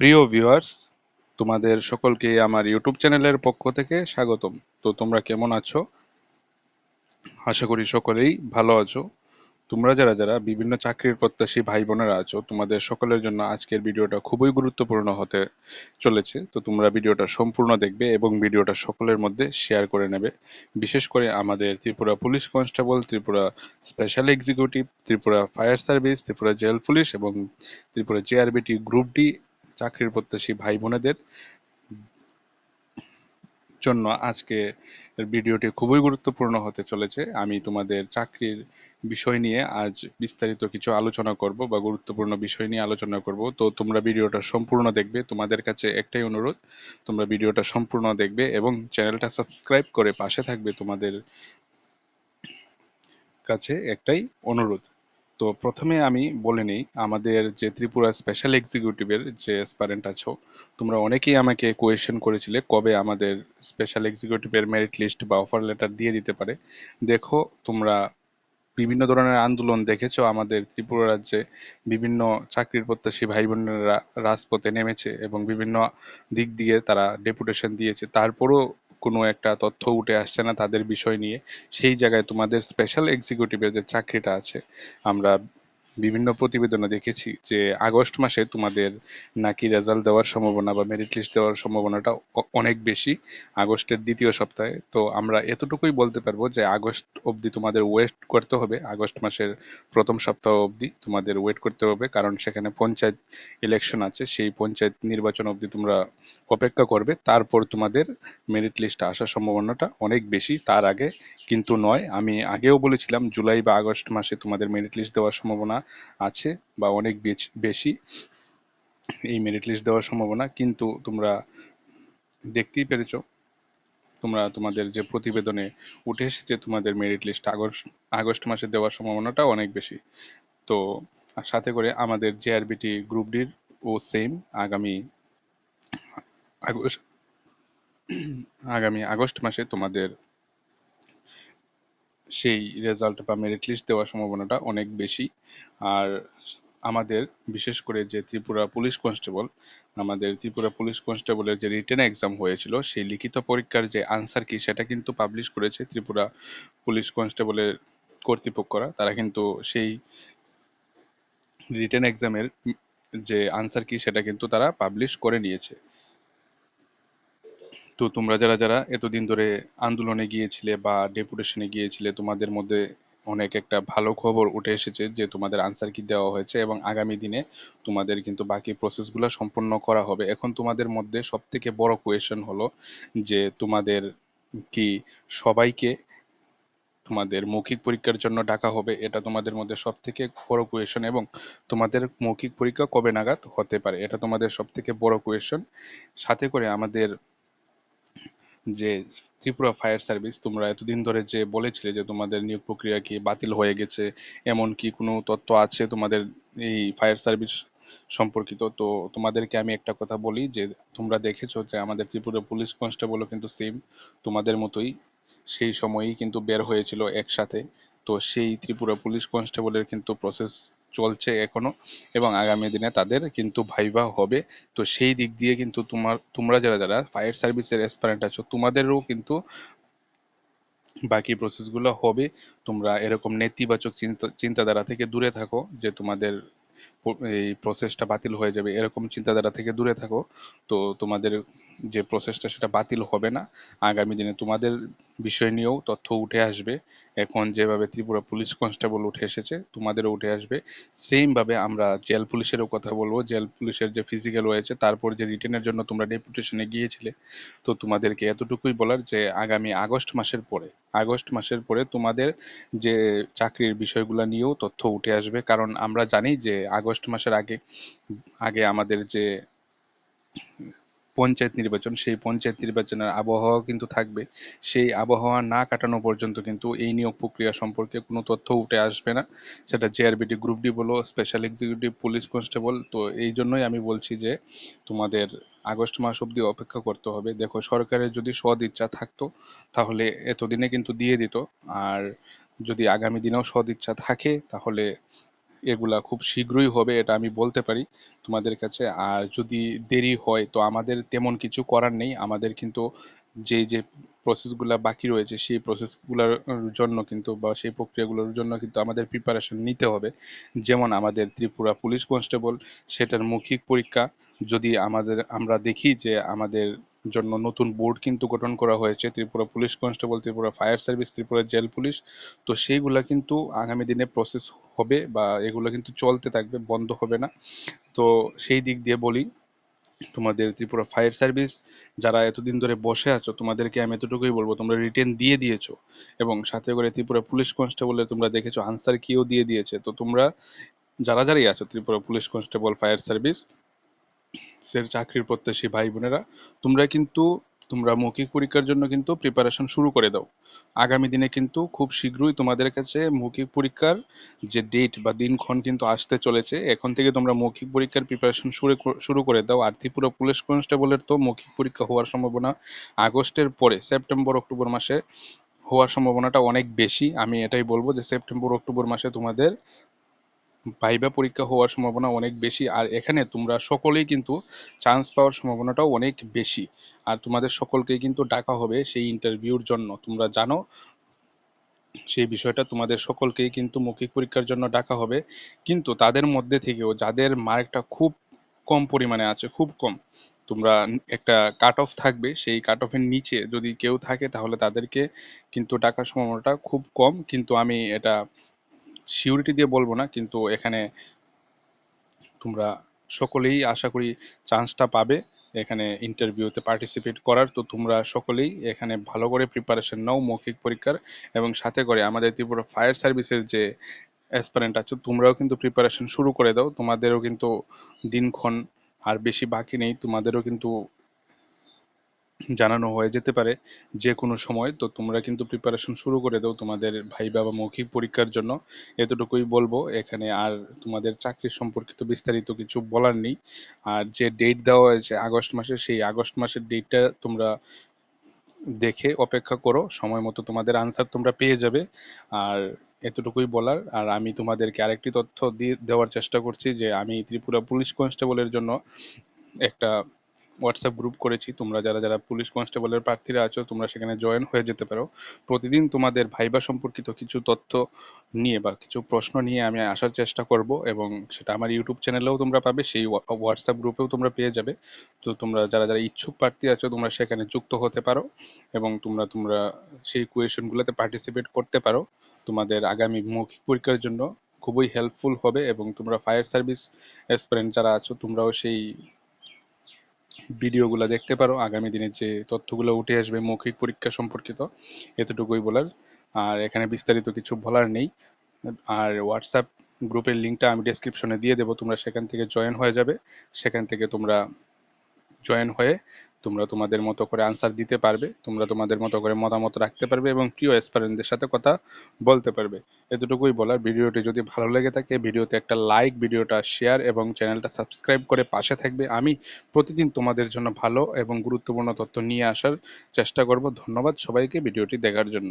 প্রিয় ভিউয়ার্স তোমাদের সকলকে আমার ইউটিউব চ্যানেলের পক্ষ থেকে স্বাগতম। তো তোমরা কেমন আছো? আশা করি সকলেই ভালো আছো। তোমরা যারা যারা বিভিন্ন চাকরির প্রত্যাশী ভাই বোনেরা আছো, তোমাদের সকলের জন্য আজকের ভিডিওটা খুবই গুরুত্বপূর্ণ হতে চলেছে। তো তোমরা ভিডিওটা সম্পূর্ণ দেখবে এবং ভিডিওটা সকলের মধ্যে শেয়ার করে নেবে। বিশেষ করে আমাদের Tripura police constable, Tripura special executive Tripura fire service Tripura jail police এবং ত্রিপুরা জেআরবিটি গ্রুপ ডি চাকরির প্রত্যাশী ভাই বোনেদের জন্য আজকে ভিডিওটি খুবই গুরুত্বপূর্ণ হতে চলেছে। আমি তোমাদের চাকরির বিষয় নিয়ে আজ বিস্তারিত কিছু আলোচনা করব বা গুরুত্বপূর্ণ বিষয় নিয়ে আলোচনা করব। তো তোমরা ভিডিওটা সম্পূর্ণ দেখবে। তোমাদের কাছে একটাই অনুরোধ, তোমরা ভিডিওটা সম্পূর্ণ দেখবে এবং চ্যানেলটা সাবস্ক্রাইব করে পাশে থাকবে তোমাদের কাছে একটাই অনুরোধ। তো প্রথমে আমি বলে নিই, আমাদের যে ত্রিপুরা স্পেশাল এক্সিকিউটিভের যে অ্যাসপারেন্ট আছো, তোমরা অনেকেই আমাকে কোয়েশ্চেন করেছিলে কবে আমাদের স্পেশাল এক্সিকিউটিভের মেরিট লিস্ট বা অফার লেটার দিয়ে দিতে পারে। দেখো, তোমরা বিভিন্ন ধরনের আন্দোলন দেখেছ, আমাদের ত্রিপুরা রাজ্যে বিভিন্ন চাকরির প্রত্যাশী ভাই বোনেরা রাজপথে নেমেছে এবং বিভিন্ন দিক দিয়ে তারা ডেপুটেশন দিয়েছে। তারপরও কোনো একটা তথ্য উঠে আসছে না তাদের বিষয় নিয়ে। সেই জায়গায় তোমাদের স্পেশাল এক্সিকিউটিভের যে চাকরিটা আছে, আমরা বিভিন্ন প্রতিবেদনে দেখেছি যে আগস্ট মাসে তোমাদের নাকি রেজাল্ট দেওয়ার সম্ভাবনা বা মেরিট লিস্ট দেওয়ার সম্ভাবনাটা অনেক বেশি। আগস্টের দ্বিতীয় সপ্তাহে। তো আমরা এতটুকুই বলতে পারব যে আগস্ট অবধি তোমাদের ওয়েট করতে হবে। আগস্ট মাসের প্রথম সপ্তাহ অবধি তোমাদের ওয়েট করতে হবে। কারণ সেখানে পঞ্চায়েত ইলেকশন আছে। সেই পঞ্চায়েত নির্বাচন অবধি তোমরা অপেক্ষা করবে। তারপর তোমাদের মেরিট লিস্টে আসার সম্ভাবনাটা অনেক বেশি। তার আগে কিন্তু নয়। আমি আগেও বলেছিলাম, জুলাই বা আগস্ট মাসে তোমাদের মেরিট লিস্ট দেওয়ার সম্ভাবনা আছে বা অনেক বেশি। এই মেরিট লিস্ট দেওয়ার সম্ভাবনা, কিন্তু তোমরা দেখতেই পেরেছ। তোমরা তোমাদের যে প্রতিবেদনে উঠে এসেছে, তোমাদের মেরিট লিস্ট আগস্ট আগস্ট মাসে দেওয়ার সম্ভাবনাটা অনেক বেশি। তো সাথে করে আমাদের জেআরবিটি গ্রুপ ডির ও সেম আগামী আগস্ট আগামী আগস্ট মাসে তোমাদের সেই রেজাল্ট বা মেরিট লিস্ট দেওয়ার সম্ভাবনাটা অনেক বেশি। আর আমাদের বিশেষ করে যে ত্রিপুরা পুলিশ কনস্টেবল আমাদের ত্রিপুরা পুলিশ কনস্টেবলের যে রিটেন এক্সাম হয়েছিল, সেই লিখিত পরীক্ষার যে আনসার কি সেটা কিন্তু পাবলিশ করেছে ত্রিপুরা পুলিশ কনস্টেবলের কর্তৃপক্ষরা তারা কিন্তু সেই রিটেন এক্সামের যে আনসার কি সেটা কিন্তু তারা পাবলিশ করে নিয়েছে। তো তোমরা যারা যারা এতদিন ধরে আন্দোলনে গিয়েছিলে বা ডেপুটেশনে গিয়েছিলে, তোমাদের মধ্যে অনেক একটা ভালো খবর উঠে এসেছে যে তোমাদের আনসার কি দেওয়া হয়েছে এবং আগামী দিনে তোমাদের কিন্তু বাকি প্রসেসগুলো সম্পন্ন করা হবে। এখন তোমাদের মধ্যে সব থেকে বড় কোয়েশন হলো যে তোমাদের কি সবাইকে তোমাদের মৌখিক পরীক্ষার জন্য ডাকা হবে? এটা তোমাদের মধ্যে সব থেকে বড় কোয়েশন এবং তোমাদের মৌখিক পরীক্ষা কবে নাগাদ হতে পারে? এটা তোমাদের সব থেকে বড় কোয়েশন সাথে করে আমাদের যে ত্রিপুরা ফায়ার সার্ভিস, তোমরা এতদিন ধরে যে বলেছিলে যে তোমাদের নিয়োগ প্রক্রিয়া কি বাতিল হয়ে গেছে, এমন কি কোনো তথ্য আছে তোমাদের এই ফায়ার সার্ভিস সম্পর্কিত? তো তোমাদেরকে আমি একটা কথা বলি যে তোমরা দেখেছ যে আমাদের ত্রিপুরা পুলিশ কনস্টেবলও কিন্তু সেম তোমাদের মতোই সেই সময়ই কিন্তু বের হয়েছিল একসাথে। তো সেই ত্রিপুরা পুলিশ কনস্টেবলের কিন্তু প্রসেস চলছে এখনও এবং আগামী দিনে তাদের কিন্তু ভাইবা হবে। তো সেই দিক দিয়ে কিন্তু তোমার, তোমরা যারা যারা ফায়ার সার্ভিসের অ্যাসপারেন্ট আছো, তোমাদেরও কিন্তু বাকি প্রসেসগুলো হবে। তোমরা এরকম নেতিবাচক চিন্তা, চিন্তাধারা থেকে দূরে থাকো যে তোমাদের এই প্রসেসটা বাতিল হয়ে যাবে, এরকম চিন্তাধারা থেকে দূরে থাকো। তো তোমাদের যে প্রসেসটা সেটা বাতিল হবে না। আগামী দিনে তোমাদের বিষয় নিয়েও তথ্য উঠে আসবে। এখন যেভাবে ত্রিপুরা পুলিশ কনস্টেবল উঠে এসেছে, তোমাদেরও উঠে আসবে। সেমভাবে আমরা জেল পুলিশেরও কথা বলব। জেল পুলিশের যে ফিজিক্যাল রয়েছে, তারপর যে রিটেনের জন্য তোমরা ডেপুটেশনে গিয়েছিলে, তো তোমাদেরকে এতটুকুই বলার যে আগামী আগস্ট মাসের পরে, আগস্ট মাসের পরে তোমাদের যে চাকরির বিষয়গুলো নিয়েও তথ্য উঠে আসবে। কারণ আমরা জানি যে আগস্ট মাসের আগে আগে আমাদের যে পঞ্চায়েত নির্বাচন, সেই পঞ্চায়েত নির্বাচনের আবহাওয়া কিন্তু থাকবে। সেই আবহাওয়া না কাটানো পর্যন্ত কিন্তু এই নিয়োগ প্রক্রিয়া সম্পর্কে কোনো তথ্য উঠে আসবে না। সেটা জেআরবিটি গ্রুপ ডি বলো স্পেশাল এক্সিকিউটিভ পুলিশ কনস্টেবল তো এই জন্যই আমি বলছি যে তোমাদের আগস্ট মাস অবধি অপেক্ষা করতে হবে। দেখো, সরকারের যদি সদ ইচ্ছা থাকতো, তাহলে এতদিনে কিন্তু দিয়ে দিত। আর যদি আগামী দিনেও সদ ইচ্ছা থাকে, তাহলে এগুলা খুব শীঘ্রই হবে, এটা আমি বলতে পারি তোমাদের কাছে। আর যদি দেরি হয়, তো আমাদের তেমন কিছু করার নেই। আমাদের কিন্তু যে যে প্রসেসগুলো বাকি রয়েছে, সেই প্রসেসগুলোর জন্য কিন্তু বা সেই প্রক্রিয়াগুলোর জন্য কিন্তু আমাদের প্রিপারেশন নিতে হবে। যেমন আমাদের ত্রিপুরা পুলিশ কনস্টেবল সেটার মৌখিক পরীক্ষা। যদি আমাদের, আমরা দেখি যে আমাদের জন্য নতুন বোর্ড কিন্তু গঠন করা হয়েছে, Tripura police constable Tripura fire service Tripura jail police তো সেইগুলা কিন্তু আগামী দিনে প্রসেস হবে বা এগুলো কিন্তু চলতে থাকবে, বন্ধ হবে না। তো সেই দিক দিয়ে বলি, তোমাদের ত্রিপুরা ফায়ার সার্ভিস যারা এতদিন ধরে বসে আছো, তোমাদেরকে আমি এতটুকুই বলব, তোমরা রিটেন দিয়ে দিয়েছ। এবং সাথে করে ত্রিপুরা পুলিশ কনস্টেবলের তোমরা দেখেছ আনসার কিও দিয়ে দিয়েছে। তো তোমরা, যারা যারাই আছো Tripura police constable fire service এর চাকরির প্রত্যাশী ভাই বোনেরা, তোমরা কিন্তু, তোমরা মৌখিক পরীক্ষার জন্য কিন্তু প্রিপারেশন শুরু করে দাও। আগামী দিনে কিন্তু খুব শীঘ্রই তোমাদের কাছে মৌখিক পরীক্ষার যে ডেট বা দিনক্ষণ কিন্তু আসতে চলেছে, এখন থেকে তোমরা মৌখিক পরীক্ষার প্রিপারেশন শুরু শুরু করে দাও। আর ত্রিপুরা পুলিশ কনস্টেবলের তো মৌখিক পরীক্ষা হওয়ার সম্ভাবনা আগস্টের পরে, সেপ্টেম্বর, অক্টোবর মাসে হওয়ার সম্ভাবনাটা অনেক বেশি। আমি এটাই বলব যে, সেপ্টেম্বর, অক্টোবর মাসে তোমাদের ভাইবা পরীক্ষা হওয়ার সম্ভাবনা অনেক বেশি, আর এখানে তোমরা সকলেই কিন্তু চান্স পাওয়ার সম্ভাবনাটাও অনেক বেশি। আর তোমাদের সকলকেই কিন্তু ডাকা হবে সেই ইন্টারভিউর জন্য। তোমরা জানো, সেই বিষয়টা তোমাদের সকলকেই কিন্তু মৌখিক পরীক্ষার জন্য ডাকা হবে। কিন্তু তাদের মধ্যে থেকেও যাদের মার্কটা খুব কম পরিমাণে আছে, খুব কম, তোমরা একটা কাট অফ থাকবে। সেই কাট অফের নিচে যদি কেউ থাকে তাহলে তাদেরকে কিন্তু ডাকার সম্ভাবনাটা খুব কম। কিন্তু আমি এটা সিউরিটি দিয়ে বলব না, কিন্তু এখানে তোমরা সকলেই আশা করি চান্সটা পাবে। এখানে ইন্টারভিউতে পার্টিসিপেট করার, তো তোমরা সকলেই এখানে ভালো করে প্রিপারেশন নাও মৌখিক পরীক্ষার এবং সাথে করে আমাদের ত্রিপুরা ফায়ার সার্ভিসের যে অ্যাসপারেন্ট আছো, তোমরাও কিন্তু প্রিপারেশন শুরু করে দাও। তোমাদেরও কিন্তু দিনক্ষণ আর বেশি বাকি নেই, তোমাদেরও কিন্তু জানানো হয়ে যেতে পারে যে কোনো সময়, তো তোমরা কিন্তু প্রিপারেশন শুরু করে দাও তোমাদের ভাইবা বা মৌখিক পরীক্ষার জন্য। এতটুকুই বলব, এখানে আর তোমাদের চাকরি সম্পর্কিত বিস্তারিত কিছু বলার নেই। আর যে ডেট দেওয়া হয়েছে আগস্ট মাসে সেই আগস্ট মাসের ডেটটা তোমরা দেখে অপেক্ষা করো, সময় মতো তোমাদের আনসার তোমরা পেয়ে যাবে। আর এতটুকুই বলার, আর আমি তোমাদেরকে আরেকটি তথ্য দিয়ে দেওয়ার চেষ্টা করছি যে আমি ত্রিপুরা পুলিশ কনস্টেবলের জন্য একটা হোয়াটসঅ্যাপ গ্রুপ করেছি। তোমরা যারা যারা পুলিশ কনস্টেবলের প্রার্থীরা আছো, তোমরা সেখানে জয়েন হয়ে যেতে পারো। প্রতিদিন তোমাদের ভাইবা সম্পর্কিত কিছু তথ্য নিয়ে বা কিছু প্রশ্ন নিয়ে আমি আসার চেষ্টা করব এবং সেটা আমার ইউটিউব চ্যানেলেও তোমরা পাবে, সেই হোয়াটসঅ্যাপ গ্রুপেও তোমরা পেয়ে যাবে। তো তোমরা যারা যারা ইচ্ছুক প্রার্থী আছো, তোমরা সেখানে যুক্ত হতে পারো এবং তোমরা তোমরা সেই কোয়েশনগুলোতে পার্টিসিপেট করতে পারো। তোমাদের আগামী মৌখিক পরীক্ষার জন্য খুবই হেল্পফুল হবে এবং তোমরা ফায়ার সার্ভিস অ্যাসপিরেন্ট যারা আছো, তোমরাও সেই ভিডিওগুলো দেখতে পারো, আগামী দিনে যে তথ্যগুলো উঠে আসবে মৌখিক পরীক্ষা সম্পর্কিত, এতটুকুই বলার। আর এখানে বিস্তারিত কিছু বলার নেই। আর হোয়াটসঅ্যাপ গ্রুপের লিঙ্কটা আমি ডেসক্রিপশনে দিয়ে দেবো, তোমরা সেখান থেকে জয়েন হয়ে যাবে। সেখান থেকে তোমরা জয়েন হয়ে তোমরা তোমাদের মতো করে আনসার দিতে পারবে, তোমরা তোমাদের মতো করে মতামত রাখতে পারবে এবং প্রিয় অ্যাসপারেন্টদের সাথে কথা বলতে পারবে। এতটুকুই বলার। ভিডিওটি যদি ভালো লেগে থাকে, ভিডিওতে একটা লাইক ভিডিওটা শেয়ার এবং চ্যানেলটা সাবস্ক্রাইব করে পাশে থাকবে। আমি প্রতিদিন তোমাদের জন্য ভালো এবং গুরুত্বপূর্ণ তথ্য নিয়ে আসার চেষ্টা করব। ধন্যবাদ সবাইকে ভিডিওটি দেখার জন্য।